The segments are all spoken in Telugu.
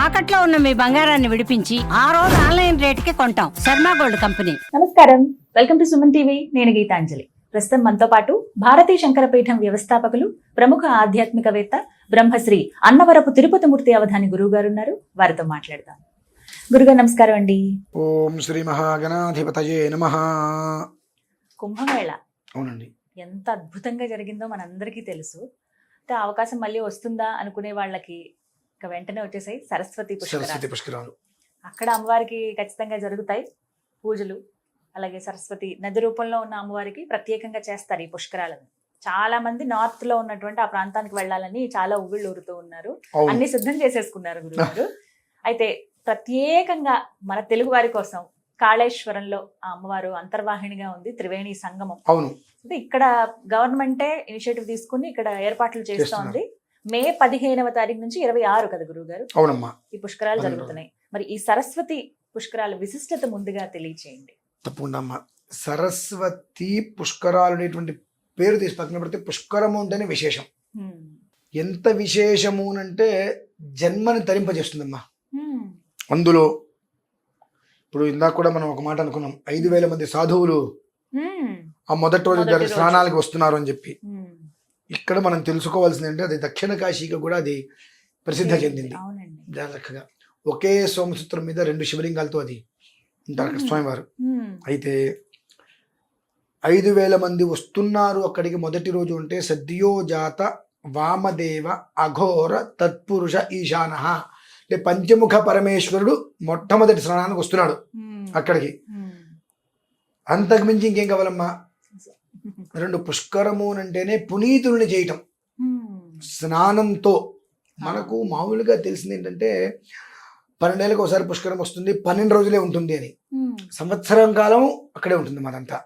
తాకట్లో ఉన్న మీ బంగారాన్ని విడిపించి ఆ రోజు ఆన్లైన్ రేటుకి కొంటాం. Sharma gold company. నమస్కారం. Welcome to Suman TV. నేను గీతాంజలి. ప్రస్తుతం మనతో పాటు భారతీ శంకరపీఠం వ్యవస్థాపకులు ప్రముఖ ఆధ్యాత్మికవేత్త బ్రహ్మశ్రీ అన్నవరపు తిరుపతిమూర్తి అవధాని గురువు గారు ఉన్నారు వారితో మాట్లాడదాం. గురుగారు నమస్కారం అండి. ఓం శ్రీ మహాగణాధిపతయే నమ. కుంభమేళ. అవునండి. ఎంత అద్భుతంగా జరిగిందో మనందరికీ తెలుసు. అవకాశం మళ్ళీ వస్తుందా అనుకునే వాళ్ళకి ఇక వెంటనే వచ్చేసాయి సరస్వతి పుష్కరాలు. సరస్వతి పుష్కరాలు. అక్కడ అమ్మవారికి ఖచ్చితంగా జరుగుతాయి పూజలు. అలాగే సరస్వతి నది రూపంలో ఉన్న అమ్మవారికి ప్రత్యేకంగా చేస్తారు ఈ పుష్కరాలను. చాలా మంది నార్త్లో ఉన్నటువంటి ఆ ప్రాంతానికి వెళ్ళాలని చాలా ఉవ్విళ్ళు ఊరుతూ ఉన్నారు. అన్ని సిద్ధం చేసేసుకున్నారు గురుగారు అయితే ప్రత్యేకంగా మన తెలుగు వారి కోసం కాళేశ్వరంలో ఆ అమ్మవారు అంతర్వాహినిగా ఉంది త్రివేణి సంగమం. అవును. అంటే ఇక్కడ గవర్నమెంటే ఇనిషియేటివ్ తీసుకుని ఇక్కడ ఏర్పాట్లు చేస్తోంది. మే పదిహేనవ తారీఖు నుంచి ఇరవై ఆరు కదా గురువు గారు అవునమ్మా ఈ పుష్కరాలు. జరుగుతున్నాయి మరి ఈ సరస్వతి పుష్కరాల విశిష్టత ముందుగా తెలియచేయండి తప్పకుండా అమ్మా సరస్వతి పుష్కరాలు అనేటువంటి పేరు తీసి పక్కన పెడితే పుష్కరము ఉంటేనే విశేషం. ఎంత విశేషము అంటే జన్మని తరింపజేస్తుందమ్మా. అందులో ఇప్పుడు ఇందాక కూడా మనం ఒక మాట అనుకున్నాం ఐదు వేల మంది సాధువులు. ఆ మొదటి రోజు. స్నానాలకు వస్తున్నారు అని చెప్పి. ఇక్కడ మనం తెలుసుకోవాల్సింది అంటే అది దక్షిణ కాశీకి కూడా అది ప్రసిద్ధి చెందింది చక్కగా ఒకే సోమసూత్రం మీద రెండు శివలింగాలతో అది ఉంటారు అక్కడ. స్వామివారు. అయితే ఐదు వేల మంది వస్తున్నారు అక్కడికి మొదటి రోజు ఉంటే సద్యోజాత వామదేవ అఘోర తత్పురుష ఈశాన అంటే పంచముఖ పరమేశ్వరుడు మొట్టమొదటి స్నానానికి వస్తున్నాడు. అక్కడికి హ్మ్. అంతకు మించి ఇంకేం కావాలమ్మా రెండు పుష్కరము అంటేనే పునీతుల్ని చేయటం. స్నానంతో మనకు మామూలుగా తెలిసింది ఏంటంటే పన్నెండేళ్ళకి ఒకసారి పుష్కరం వస్తుంది పన్నెండు రోజులే ఉంటుంది అని. సంవత్సరం కాలం అక్కడే ఉంటుంది మాదంతా.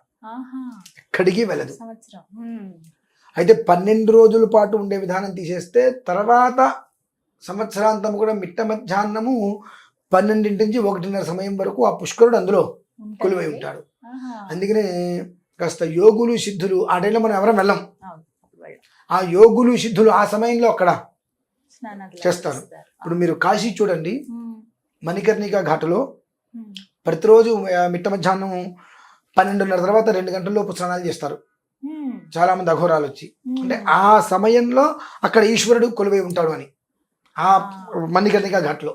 ఎక్కడికి వెళ్ళదు. అయితే పన్నెండు రోజుల పాటు ఉండే విధానం తీసేస్తే తర్వాత సంవత్సరాంతం కూడా మిట్ట మధ్యాహ్నము పన్నెండింటి నుంచి ఒకటిన్నర సమయం వరకు ఆ పుష్కరుడు అందులో కొలువై. ఉంటాడు. అందుకనే కాస్త యోగులు సిద్ధులు ఆ టైంలో మనం ఎవరం వెళ్ళం? ఆ యోగులు సిద్ధులు ఆ సమయంలో అక్కడ చేస్తారు. ఇప్పుడు మీరు కాశీ చూడండి. మణికర్ణిక ఘాటులో. ప్రతిరోజు మిట్ట మధ్యాహ్నం పన్నెండున్నర తర్వాత రెండు గంటల లోపు స్నానాలు చేస్తారు. చాలా మంది అఘోరాలు వచ్చి. అంటే ఆ సమయంలో అక్కడ ఈశ్వరుడు కొలువై ఉంటాడు అని. ఆ మణికర్ణిక ఘాట్లో.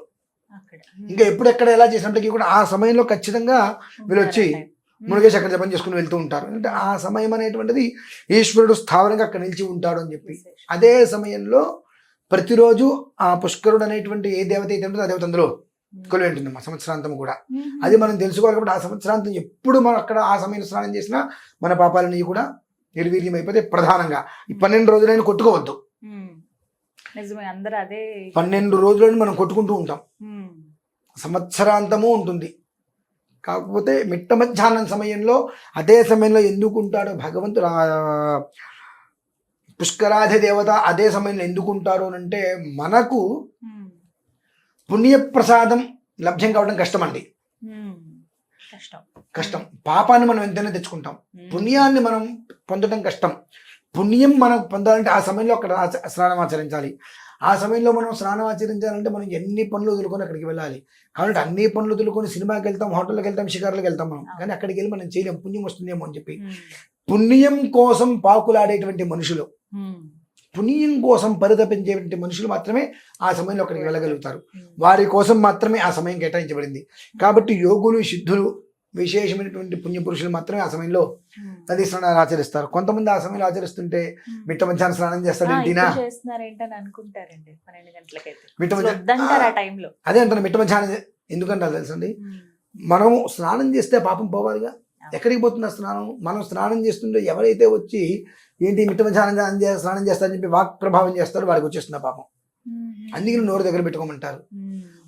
ఇంకా ఎప్పుడు ఎక్కడ ఎలా చేసినప్పటికీ కూడా ఆ సమయంలో ఖచ్చితంగా వీళ్ళు వచ్చి మురుగేష్ అక్కడ జపం చేసుకుని వెళ్తూ ఉంటారు. అంటే ఆ సమయం అనేటువంటిది ఈశ్వరుడు స్థావరంగా అక్కడ నిలిచి ఉంటాడు అని చెప్పి. అదే సమయంలో ప్రతిరోజు ఆ పుష్కరుడు అనేటువంటి ఏ దేవత అయితే ఉంటుందో ఆ దేవత అందులో కొలువై ఉంటుంది మా సంవత్సరాంతం కూడా. అది మనం తెలుసుకోవాలి కాబట్టి ఆ సంవత్సరాంతం ఎప్పుడు మనం అక్కడ ఆ సమయంలో స్నానం చేసినా మన పాపాలని కూడా నిర్వీర్యం అయిపోతే ప్రధానంగా. ఈ పన్నెండు రోజులైనా కొట్టుకోవద్దు. పన్నెండు రోజులని మనం కొట్టుకుంటూ ఉంటాం. సంవత్సరాంతము ఉంటుంది. కాకపోతే మిట్ట మధ్యాహ్నం సమయంలో అదే సమయంలో ఎందుకు ఉంటాడో భగవంతుడు పుష్కరాధి దేవత అదే సమయంలో ఎందుకు ఉంటారు అని అంటే మనకు. పుణ్యప్రసాదం లభ్యం కావడం కష్టం అండి. కష్టం పాపాన్ని మనం ఎంతైనా తెచ్చుకుంటాం. పుణ్యాన్ని మనం పొందడం కష్టం పుణ్యం మనం పొందాలంటే ఆ సమయంలో అక్కడ స్నానం ఆచరించాలి ఆ సమయంలో మనం స్నానం ఆచరించాలంటే మనం ఎన్ని పనులు వదులుకొని అక్కడికి వెళ్ళాలి. కాబట్టి అన్ని పనులు వదులుకొని సినిమాకి వెళ్తాం హోటల్కి వెళ్తాం షికార్లకు వెళ్తాం మనం. కానీ అక్కడికి వెళ్ళి మనం చేయలేం పుణ్యం వస్తుందేమో అని చెప్పి. పుణ్యం కోసం పాకులాడేటువంటి మనుషులు. పుణ్యం కోసం పరితపించేటువంటి మనుషులు మాత్రమే ఆ సమయంలో అక్కడికి వెళ్ళగలుగుతారు. వారి కోసం మాత్రమే ఆ సమయం కేటాయించబడింది. కాబట్టి యోగులు సిద్ధులు విశేషమైనటువంటి పుణ్య పురుషులు మాత్రమే ఆ సమయంలో హ్మ్. నదీ స్నానాలు ఆచరిస్తారు. కొంతమంది ఆ సమయంలో ఆచరిస్తుంటే హ్మ్. మిట్ట మధ్యాహ్నం స్నానం చేస్తారు ఏంటినా మిట్ట మధ్యాహ్నం అదే అంటారు మిట్ట మధ్యాహ్నం ఎందుకంటారు తెలుసండి? మనం స్నానం చేస్తే పాపం పోవాలిగా. ఎక్కడికి పోతుంది ఆ స్నానం మనం స్నానం చేస్తుంటే ఎవరైతే వచ్చి ఏంటి మిట్ట మధ్యాహ్నం స్నానం చేస్తారని చెప్పి వాక్ ప్రభావం చేస్తారో వారికి వచ్చేస్తుంది ఆ పాపం. అందుకని నోరు దగ్గర పెట్టుకోమంటారు.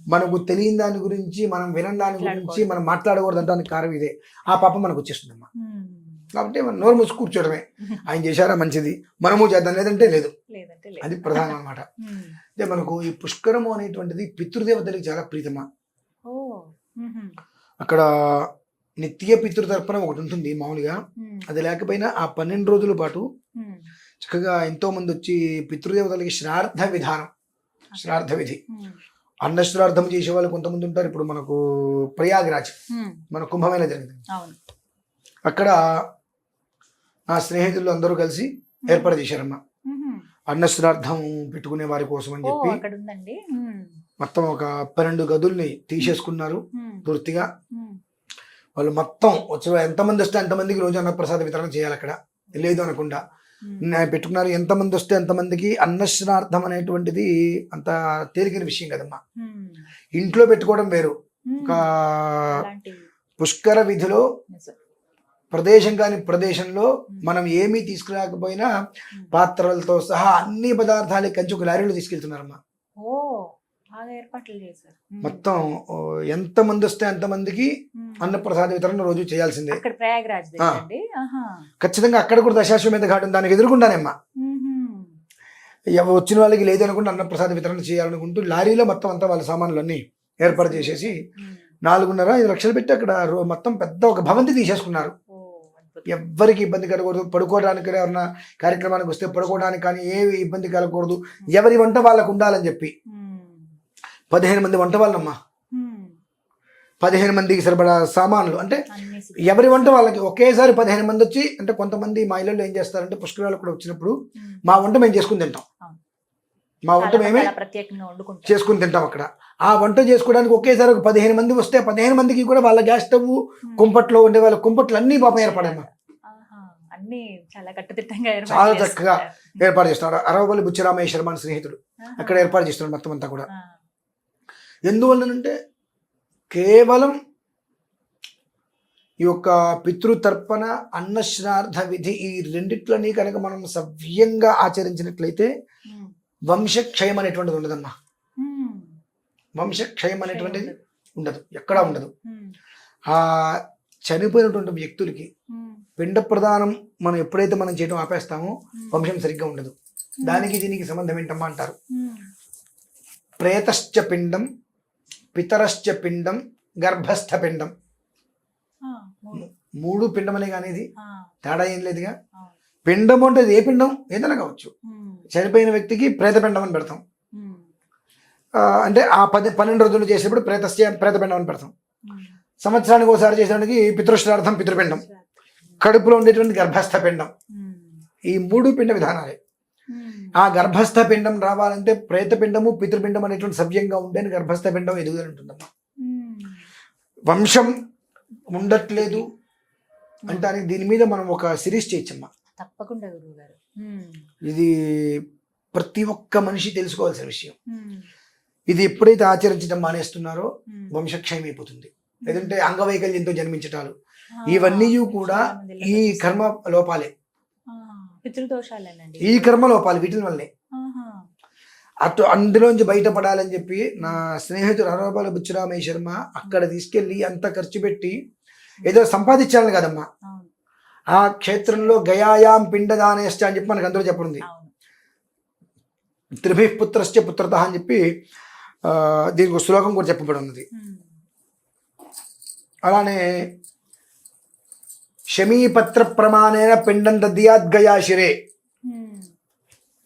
మనకు తెలియని దాని గురించి మనం వినని దాని గురించి. మనం మాట్లాడకూడదు అంటానికి కారణం ఇదే. ఆ పాపం మనకు వచ్చేస్తుందమ్మా కాబట్టి మనం నోరు మూసి కూర్చోవడమే. ఆయన చేశారా? మంచిది. మనము చేద్దాం. లేదంటే లేదు. అది ప్రధానం అన్నమాట. హ్మ్. అంటే మనకు ఈ పుష్కరము అనేటువంటిది పితృదేవతలకు చాలా ప్రీతమా. అక్కడ నిత్య పితృతర్పణ ఒకటి ఉంటుంది మామూలుగా. అది లేకపోయినా ఆ పన్నెండు రోజుల పాటు. చక్కగా ఎంతో మంది వచ్చి పితృదేవతలకి శ్రార్థ విధానం. శ్రాద్ధ విధి. హ్మ్. అన్నశ్రార్థం చేసే వాళ్ళు కొంతమంది ఉంటారు. ఇప్పుడు మనకు ప్రయాగరాజ్ మన కుంభమేళ జరిగింది. అక్కడ నా స్నేహితులు అందరూ కలిసి ఏర్పాటు చేశారమ్మా. ఉహుం. అన్నశ్రార్థం పెట్టుకునే వారి కోసం అని చెప్పి మొత్తం ఒక పన్నెండు గదుల్ని తీసేసుకున్నారు పూర్తిగా. వాళ్ళు మొత్తం వచ్చే ఎంతమంది వస్తే ఎంతమందికి రోజు అన్నప్రసాద వితరణ చేయాలి అక్కడ. లేదు అనకుండా. పెట్టుకున్నారు ఎంతమంది వస్తే ఎంతమందికి అన్నశ్రార్థం అనేటువంటిది అంత తేలికైన విషయం కదమ్మా. ఇంట్లో పెట్టుకోవడం వేరు. ఒక పుష్కర విధిలో. ప్రదేశం కాని ప్రదేశంలో మనం ఏమీ తీసుకురాకపోయినా. పాత్రలతో సహా అన్ని పదార్థాలు కంచి ఒక లారీలో తీసుకెళ్తున్నారమ్మా. బాగా ఏర్పాట్లు చేశారు ఉమ్, మొత్తం ఓ, ఎంతమంది వస్తే ఎంతమందికి ఉమ్. అన్నప్రసాద వితరణ రోజు చేయాల్సిందే. అక్కడ ప్రయాగరాజ్ ఖచ్చితంగా అక్కడ కూడా దశాశ్వమేధ ఘాట్ దానికి. ఎవ- వచ్చిన వాళ్ళకి లేదు అనుకుంటే అన్నప్రసాద వితరణ చేయాలనుకుంటూ లారీలో మొత్తం అంతా వాళ్ళ సామాన్లు అన్ని ఏర్పాటు చేసేసి. నాలుగున్నర ఐదు లక్షలు పెట్టి అక్కడ మొత్తం పెద్ద ఒక భవంతి తీసేసుకున్నారు. ఎవ్వరికి ఇబ్బంది కలగకూడదు. పడుకోవడానికి ఎవరన్నా కార్యక్రమానికి వస్తే పడుకోవడానికి కానీ ఏ ఇబ్బంది కలగకూడదు. ఎవరి వంట వాళ్ళకు ఉండాలని చెప్పి. పదిహేను మంది వంట వాళ్ళమ్మా. పదిహేను మందికి సరిపడా సామాన్లు అంటే ఎవరి వంట వాళ్ళకి ఒకేసారి పదిహేను మంది వచ్చి అంటే కొంతమంది మా ఇళ్ళలో ఏం చేస్తారంటే పుష్కరాలు కూడా వచ్చినప్పుడు. మా వంట మేము చేసుకుని తింటాం. మా వంట మేమే చేసుకుని తింటాం అక్కడ ఆ వంట చేసుకోవడానికి ఒకేసారి ఒక పదిహేను మంది వస్తే పదిహేను మందికి కూడా వాళ్ళ గ్యాస్ స్టవ్. కుంపట్లో ఉండే వాళ్ళ కుంపట్లు అన్ని పాపం ఏర్పడమ్మా. అన్ని చాలా కట్టుదిట్టంగా. చక్కగా ఏర్పాటు చేస్తున్నారు అరవపల్లి బుచ్చిరామయ్య శర్మ స్నేహితుడు. అక్కడ ఏర్పాటు చేస్తున్నాడు మొత్తం అంతా కూడా. ఎందువల్లనంటే కేవలం ఈ యొక్క పితృతర్పణ అన్నశ్రార్థ విధి ఈ రెండిట్లని కనుక మనం సవ్యంగా ఆచరించినట్లయితే. వంశక్షయం అనేటువంటిది ఉండదమ్మా. వంశక్షయం అనేటువంటిది ఉండదు ఎక్కడా ఉండదు. ఆ చనిపోయినటువంటి వ్యక్తులకి. పిండ ప్రదానం మనం ఎప్పుడైతే మనం చేయడం ఆపేస్తామో. వంశం సరిగ్గా ఉండదు దానికి దీనికి సంబంధం ఏంటమ్మా అంటారు. ప్రేతశ్చ పిండం పితరశ్చ పిండం గర్భస్థ పిండం మూడు. పిండం అనే కానీ ఇది తేడా ఏం లేదుగా. పిండం అంటే ఏ పిండం ఏదైనా కావచ్చు. చనిపోయిన వ్యక్తికి ప్రేతపిండం అని పెడతాం అంటే ఆ పది పన్నెండు రోజులు చేసేప్పుడు ప్రేతస్య ప్రేతపిండం అని పెడతాం. సంవత్సరానికి ఒకసారి చేసేదానికి పితృశ్రార్థం పితృపిండం కడుపులో ఉండేటువంటి గర్భస్థ పిండం. ఈ మూడు పిండ విధానాలే. ఆ గర్భస్థ పిండం రావాలంటే ప్రేతపిండము పితృపిండం అనేటువంటి సవ్యంగా ఉంటే గర్భస్థ పిండం ఎదుగుదల ఉంటుందమ్మా. వంశం ఉండట్లేదు అంటానికి దీని మీద మనం ఒక సిరీస్ చేయొచ్చమ్మా. తప్పకుండా గురువు గారు ఇది ప్రతి ఒక్క మనిషి తెలుసుకోవాల్సిన విషయం. ఇది ఎప్పుడైతే ఆచరించడం మానేస్తున్నారో వంశక్షయం అయిపోతుంది లేదంటే అంగవైకల్యంతో జన్మించటాలు. ఇవన్నీ కూడా ఈ కర్మ లోపాలే. పితృదోషాలేనండి ఈ కర్మ లోపాలు వీటి వల్లే. అటు అందులోంచి బయటపడాలని చెప్పి నా స్నేహితుడు హరవపాల బుచ్చిరామయ్య శర్మ అక్కడ తీసుకెళ్ళి అంత ఖర్చు పెట్టి ఏదో సంపాదించాలని కదమ్మా. ఆ క్షేత్రంలో గయాయాం పిండదానేష్ట అని చెప్పి మనకు అందరూ చెప్పండి అవును. త్రిభి పుత్రశ్చ పుత్రత అని చెప్పి దీనికి ఒక శ్లోకం కూడా చెప్పబడి ఉన్నది. అలానే శమీపత్ర ప్రమాణేన పిండం దద్యాద్గయా శిరే.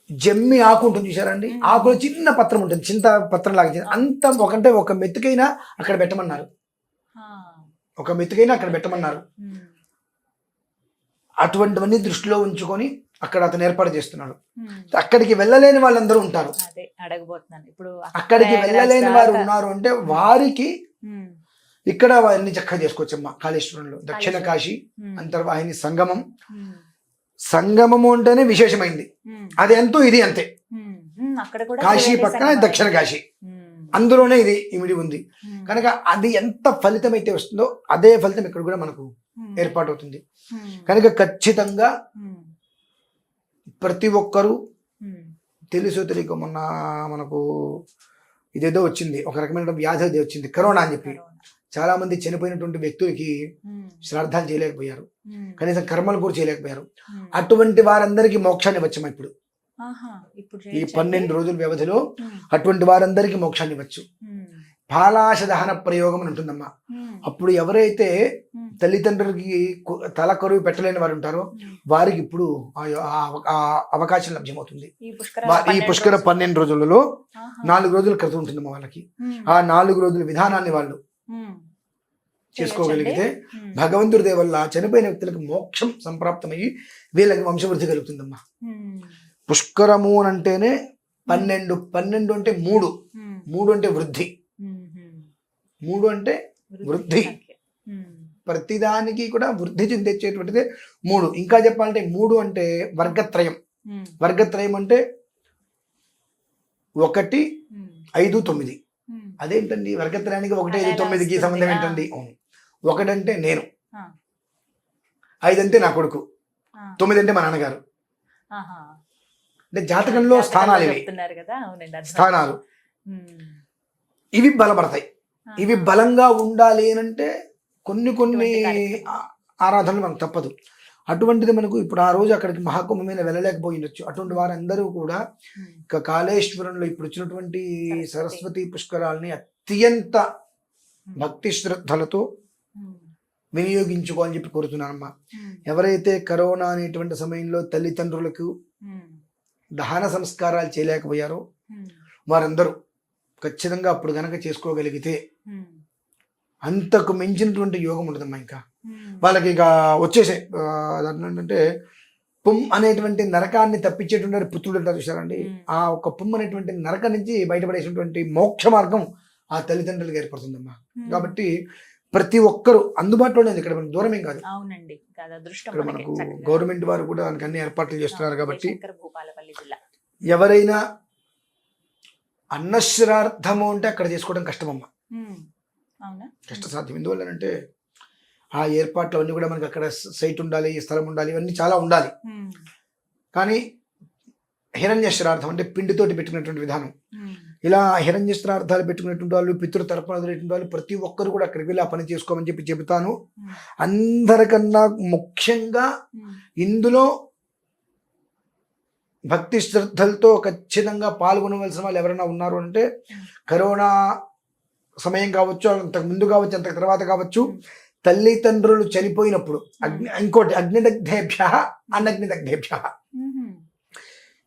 జమ్మి ఆకు ఉంటుంది చూసారండి ఆకులో చిన్న పత్రం ఉంటుంది చింత పత్రం లాగా అంత ఒకంటే ఒక మెతుకైనా అక్కడ పెట్టమన్నారు. ఒక మెతుకైనా అక్కడ పెట్టమన్నారు. అటువంటివన్నీ దృష్టిలో ఉంచుకొని అక్కడ అతను ఏర్పాటు చేస్తున్నాడు. అక్కడికి వెళ్ళలేని వాళ్ళందరూ ఉంటారు అదే అడగబోతున్నాను ఇప్పుడు అక్కడికి వెళ్ళలేని వారు ఉన్నారు అంటే వారికి. ఇక్కడ వారిని చక్కగా చేసుకోవచ్చమ్మా కాళేశ్వరంలో దక్షిణ కాశీ. అంతర్వాహిని సంగమం. సంగమము అంటేనే విశేషమైంది. అది ఎంతో ఇది అంతే కాశీ పక్కన. దక్షిణ కాశీ. అందులోనే ఇది ఇమిడి ఉంది. కనుక అది ఎంత ఫలితం అయితే వస్తుందో అదే ఫలితం ఇక్కడ కూడా మనకు. ఏర్పాటు అవుతుంది. కనుక ఖచ్చితంగా. ప్రతి ఒక్కరూ. తెలుసో తెలియక మొన్న మనకు ఇదేదో వచ్చింది ఒక రకమైన వ్యాధి అది వచ్చింది కరోనా అని చెప్పి. చాలా మంది చనిపోయినటువంటి వ్యక్తులకి ఉమ్. శ్రాద్ధాలు చేయలేకపోయారు ఉమ్. కనీసం కర్మలు కూడా చేయలేకపోయారు ఉమ్. అటువంటి వారందరికీ మోక్షాన్ని ఇవ్వచ్చమ్మా ఇప్పుడు ఈ? పన్నెండు రోజుల వ్యవధిలో. అటువంటి వారందరికీ మోక్షాన్ని ఇవ్వచ్చు. పాలాశ దహన ప్రయోగం అని ఉంటుందమ్మా అప్పుడు ఎవరైతే తల్లిదండ్రులకి తల కరువు పెట్టలేని వారు ఉంటారో. వారికి ఇప్పుడు ఆ అవకాశం లభ్యమవుతుంది ఈ పుష్కర పన్నెండు రోజులలో. నాలుగు రోజుల క్రితం ఉంటుందమ్మా వాళ్ళకి ఆ నాలుగు రోజుల విధానాన్ని వాళ్ళు. చేసుకోగలిగితే భగవంతుడి దయ వల్ల చనిపోయిన వ్యక్తులకు మోక్షం సంప్రాప్తమయ్యి వీళ్ళకి వంశవృద్ధి కలుగుతుందమ్మా. పుష్కరము అని అంటేనే పన్నెండు పన్నెండు అంటే మూడు. మూడు అంటే వృద్ధి. మూడు అంటే వృద్ధి. ప్రతిదానికి కూడా వృద్ధి చెందించేటువంటిదే మూడు. ఇంకా చెప్పాలంటే మూడు అంటే వర్గత్రయం. వర్గత్రయం అంటే ఒకటి ఐదు తొమ్మిది. అదేంటండి వర్గత్రయానికి ఒకటి ఐదు తొమ్మిదికి? సంబంధం. ఏంటండి. ఒకటంటే నేను ఆ. ఐదు అంటే నా కొడుకు తొమ్మిది అంటే మా నాన్నగారు. అంటే జాతకంలో స్థానాలు ఇవి. స్థానాలు ఇవి బలపడతాయి. ఇవి బలంగా ఉండాలి అని అంటే కొన్ని కొన్ని ఆరాధనలు మనకు తప్పదు అటువంటిది మనకు ఇప్పుడు ఆ రోజు అక్కడికి మహాకుంభ మీద వెళ్ళలేకపోయి ఉండొచ్చు. అటువంటి వారందరూ కూడా ఇక కాళేశ్వరంలో ఇప్పుడు వచ్చినటువంటి సరస్వతి. పుష్కరాల్ని అత్యంత భక్తి శ్రద్ధలతో వినియోగించుకోవాలని చెప్పి కోరుతున్నానమ్మా. ఎవరైతే కరోనా అనేటువంటి సమయంలో తల్లిదండ్రులకు దహన సంస్కారాలు చేయలేకపోయారో వారందరూ ఖచ్చితంగా అప్పుడు గనక చేసుకోగలిగితే అంతకు మించినటువంటి యోగం ఉండదమ్మా ఇంకా. వాళ్ళకి ఇక వచ్చేసే ఆ, దాంట్లో ఏంటంటే పుమ్ అనేటువంటి నరకాన్ని తప్పించేటువంటి పుత్రుడు అంటారు చూసారండి మ్మ్. ఆ ఒక పుమ్ అనేటువంటి నరక నుంచి బయటపడేసినటువంటి మోక్ష మార్గం ఆ తల్లిదండ్రులకు ఏర్పడుతుందమ్మా. ఉమ్. కాబట్టి ప్రతి ఒక్కరు అందుబాటులోనే ఇక్కడ మనకు దూరం ఏం కాదు ఇక్కడ మనకి. గవర్నమెంట్ వారు కూడా దానికి అన్ని ఏర్పాట్లు చేస్తున్నారు కాబట్టి ఎవరైనా అన్నశ్రార్థము అంటే అక్కడ చేసుకోవడం కష్టమమ్మా. కష్టసాధ్యం. ఎందువల్లనంటే ఆ ఏర్పాట్లు అన్నీ కూడా మనకి అక్కడ సైట్ ఉండాలి స్థలం ఉండాలి ఇవన్నీ చాలా ఉండాలి. కానీ హిరణ్య శ్రార్థం అంటే పిండితోటి పెట్టుకున్నటువంటి విధానం. ఇలా హిరణ్య శ్రార్థాలు పెట్టుకున్నటువంటి వాళ్ళు పితృ తరపున వదిలేటువంటి వాళ్ళు ప్రతి ఒక్కరు కూడా అక్కడికి వెళ్ళి ఆ పని చేసుకోమని చెప్పి చెబుతాను. అందరికన్నా ముఖ్యంగా ఇందులో భక్తి శ్రద్ధలతో ఖచ్చితంగా పాల్గొనవలసిన వాళ్ళు ఎవరైనా ఉన్నారు అంటే కరోనా సమయం కావచ్చు అంతకు ముందు కావచ్చు అంతకు తర్వాత కావచ్చు తల్లిదండ్రులు చనిపోయినప్పుడు అగ్ని ఇంకోటి అగ్నిదగ్ధేభ్య అన్నగ్నిదగ్ధేభ్య. ఉమ్,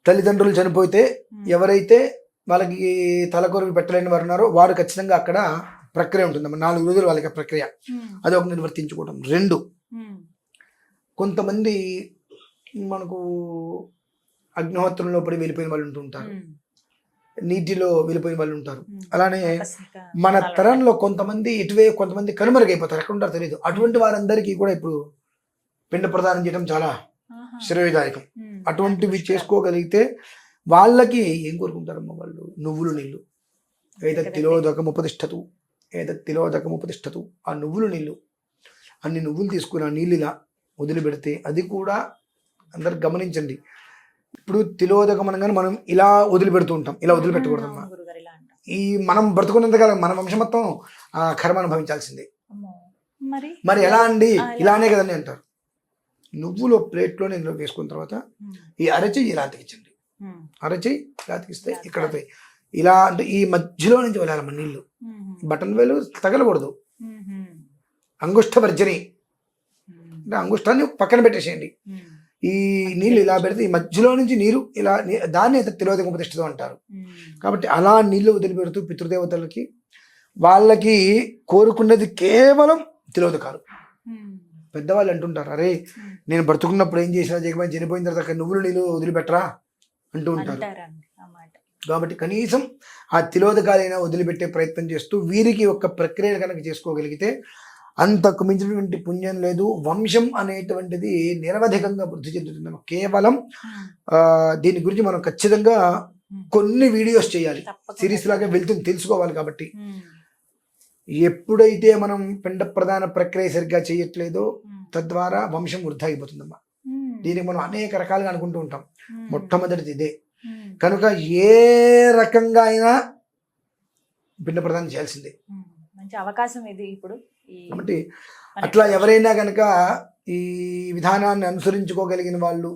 తల్లిదండ్రులు చనిపోతే ఎవరైతే వాళ్ళకి తలకొరువు పెట్టలేని వారు ఉన్నారో వారు ఖచ్చితంగా అక్కడ ప్రక్రియ ఉంటుందమ్మా. నాలుగు రోజులు వాళ్ళకి ప్రక్రియ. అది ఒక నిర్వర్తించుకోవడం. రెండు కొంతమంది మనకు అగ్నిహోత్రంలో పడి వెళ్ళిపోయిన వాళ్ళు ఉంటూ ఉంటారు. ఉమ్, నీటిలో వెళ్ళిపోయిన వాళ్ళు ఉంటారు. అలానే మన తరంలో కొంతమంది ఇటువే కొంతమంది కనుమరుగైపోతారు. ఎక్కడ ఉంటారో తెలియదు అటువంటి వారందరికీ కూడా ఇప్పుడు పిండ ప్రదానం చేయడం చాలా. శ్రేయదాయకం. అటువంటివి. చేసుకోగలిగితే వాళ్ళకి ఏం కోరుకుంటారమ్మా వాళ్ళు? నువ్వులు నీళ్ళు. ఏదత్ తిలోదకం ఉపతిష్టతు ఏదత్ తిలోదకం ఉపతిష్టతు ఆ నువ్వులు నీళ్ళు. అన్ని నువ్వులు తీసుకుని ఆ నీళ్ళు ఇలా వదిలిపెడితే అది కూడా అందరు గమనించండి. ఇప్పుడు తిలోదకం అనగానే మనం ఇలా వదిలిపెడుతూ ఉంటాం ఇలా అంటాం. ఈ మనం బ్రతుకున్నంతకాలం మన వంశం మొత్తం ఆ కర్మ అనుభవించాల్సిందే. మరి? ఎలా అండి? ఇలానే కదండి అంటారు. నువ్వులు ప్లేట్లో నేను వేసుకున్న తర్వాత ఈ అరచెయ్యి ఇలా అతికించండి అరచెయ్యి ఇలా అతికిస్తే ఇక్కడ. ఇలా అంటే ఈ మధ్యలో నుంచి వెళ్ళాలమ్మ ఉమ్, బటన్ వేలు తగలకూడదు. అంగుష్ట వర్జని. అంటే అంగుష్టాన్ని పక్కన పెట్టేసేయండి. ఈ నీళ్ళు ఇలా పెడితే ఈ మధ్యలో నుంచి నీరు ఇలా దాన్ని తిలోదక ఉపతిష్టం అంటారు. కాబట్టి అలా నీళ్ళు వదిలిపెడుతూ పితృదేవతలకి వాళ్ళకి కోరుకున్నది కేవలం తిలోదకాలు పెద్దవాళ్ళు అంటుంటారు అరే. నేను బ్రతుకున్నప్పుడు ఏం చేసినా చేయకపోయినా చనిపోయిన తర్వాత నువ్వులు నీళ్ళు వదిలిపెట్టరా? అంటూ ఉంటారు. కాబట్టి కనీసం ఆ తిలోదకాలైనా వదిలిపెట్టే ప్రయత్నం చేస్తూ వీరికి ఒక ప్రక్రియ కనుక చేసుకోగలిగితే అంతకు మించినటువంటి పుణ్యం లేదు. వంశం అనేటువంటిది నిరవధికంగా వృద్ధి చెందుతుంది. కేవలం దీని గురించి మనం ఖచ్చితంగా. కొన్ని వీడియోస్ చేయాలి. సిరీస్ లాగా వెళ్తుంది తెలుసుకోవాలి కాబట్టి. ఎప్పుడైతే మనం పిండ ప్రధాన ప్రక్రియ సరిగ్గా చేయట్లేదో తద్వారా వంశం వృద్ధి అయిపోతుందమ్మా. దీనికి మనం అనేక రకాలుగా అనుకుంటూ ఉంటాం. మొట్టమొదటిది ఇదే. కనుక ఏ రకంగా అయినా పిండ ప్రదానం చేయాల్సిందే. మంచి అవకాశం ఇది ఇప్పుడు. కాబట్టి అట్లా ఎవరైనా కనుక ఈ విధానాన్ని అనుసరించుకోగలిగిన వాళ్ళు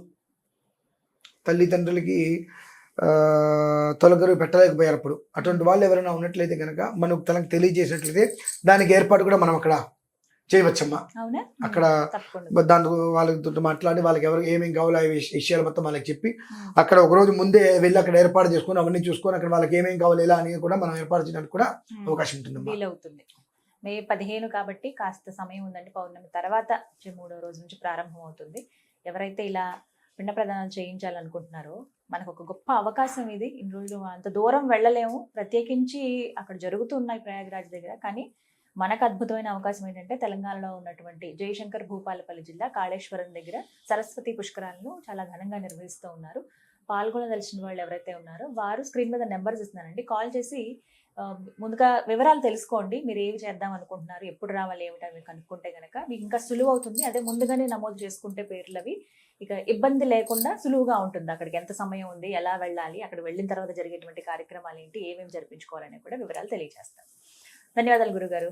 తల్లిదండ్రులకి తొలగరు పెట్టలేకపోయారు అప్పుడు. అటువంటి వాళ్ళు ఎవరైనా ఉన్నట్లయితే కనుక మనకు తనకు తెలియజేసినట్లయితే దానికి ఏర్పాటు కూడా మనం అక్కడ చేయవచ్చమ్మా. అక్కడ దాంతో వాళ్ళతో మాట్లాడి వాళ్ళకి ఎవరు ఏమేమి కావాలో విషయాలు మొత్తం వాళ్ళకి చెప్పి. అక్కడ ఒక రోజు ముందే వెళ్ళి అక్కడ ఏర్పాటు చేసుకొని అవన్నీ చూసుకొని అక్కడ వాళ్ళకి ఏమేమి కావాలి ఎలా అని కూడా మనం ఏర్పాటు చేయడానికి కూడా. అవకాశం ఉంటుందమ్మా. వీలవుతుంది. మే పదిహేను కాబట్టి కాస్త సమయం ఉందండి పౌర్ణమి తర్వాత మూడో రోజు నుంచి ప్రారంభం అవుతుంది ఎవరైతే ఇలా పిండ ప్రదానాలు చేయించాలనుకుంటున్నారో మనకు ఒక గొప్ప అవకాశం ఇది. ఇన్ని రోజులు అంత దూరం వెళ్ళలేము. ప్రత్యేకించి అక్కడ జరుగుతున్నాయి ప్రయాగరాజ్ దగ్గర. కానీ మనకు అద్భుతమైన అవకాశం ఏంటంటే తెలంగాణలో ఉన్నటువంటి జయశంకర్ భూపాలపల్లి జిల్లా కాళేశ్వరం దగ్గర సరస్వతి పుష్కరాలను చాలా ఘనంగా నిర్వహిస్తూ ఉన్నారు. పాల్గొనదలిచిన వాళ్ళు ఎవరైతే ఉన్నారో వారు స్క్రీన్ మీద నెంబర్స్ ఇస్తున్నారండి. కాల్ చేసి ముందుగా వివరాలు తెలుసుకోండి మీరు ఏవి చేద్దాం అనుకుంటున్నారు ఎప్పుడు రావాలి ఏమిటి అని కనుక్కుంటే కనుక మీకు ఇంకా సులువు అవుతుంది. అదే ముందుగానే నమోదు చేసుకుంటే పేర్లు అవి. ఇక ఇబ్బంది లేకుండా సులువుగా ఉంటుంది అక్కడికి. ఎంత సమయం ఉంది ఎలా వెళ్ళాలి అక్కడ వెళ్ళిన తర్వాత జరిగేటువంటి కార్యక్రమాలు ఏంటి ఏమేమి జరిపించుకోవాలని కూడా వివరాలు తెలియజేస్తాం. ధన్యవాదాలు గురుగారు.